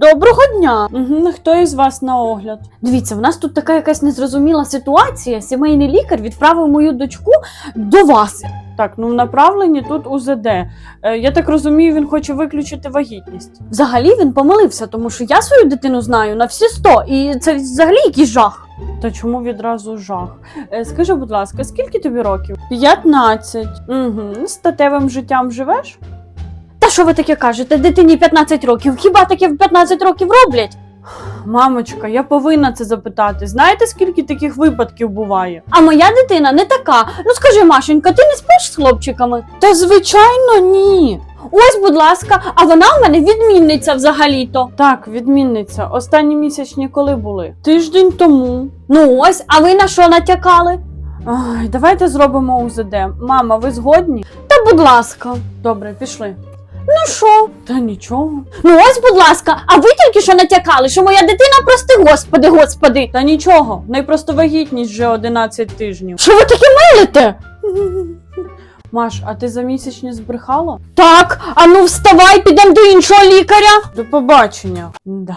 Доброго дня! Угу, хто із вас на огляд? Дивіться, в нас тут така якась незрозуміла ситуація. Сімейний лікар відправив мою дочку до вас. Так, ну в направленні тут УЗД. Е, я так розумію, він хоче виключити вагітність. Взагалі він помилився, тому що я свою дитину знаю на всі 100, і це взагалі якийсь жах. Та чому відразу жах? Е, скажи, будь ласка, скільки тобі років? 15. Угу. Статевим життям живеш? Що ви таке кажете? Дитині 15 років. Хіба таке в 15 років роблять? Мамочка, я повинна це запитати. Знаєте, скільки таких випадків буває? А моя дитина не така. Ну скажи, Машенька, ти не спиш з хлопчиками? Та звичайно, ні. Ось, будь ласка, а вона у мене відмінниця взагалі-то. Так, відмінниця. Останні місячні коли були? Тиждень тому. Ну ось, а ви на що натякали? Ой, давайте зробимо УЗД. Мама, ви згодні? Та будь ласка. Добре, пішли. Ну що? Та нічого. Ну ось, будь ласка, а ви тільки що натякали, що моя дитина, прости господи, господи. Та нічого, в неї просто вагітність вже 11 тижнів. Що ви таке милите? Маш, а ти за місячні збрехала? Так, а ну вставай, підемо до іншого лікаря. До побачення. Да.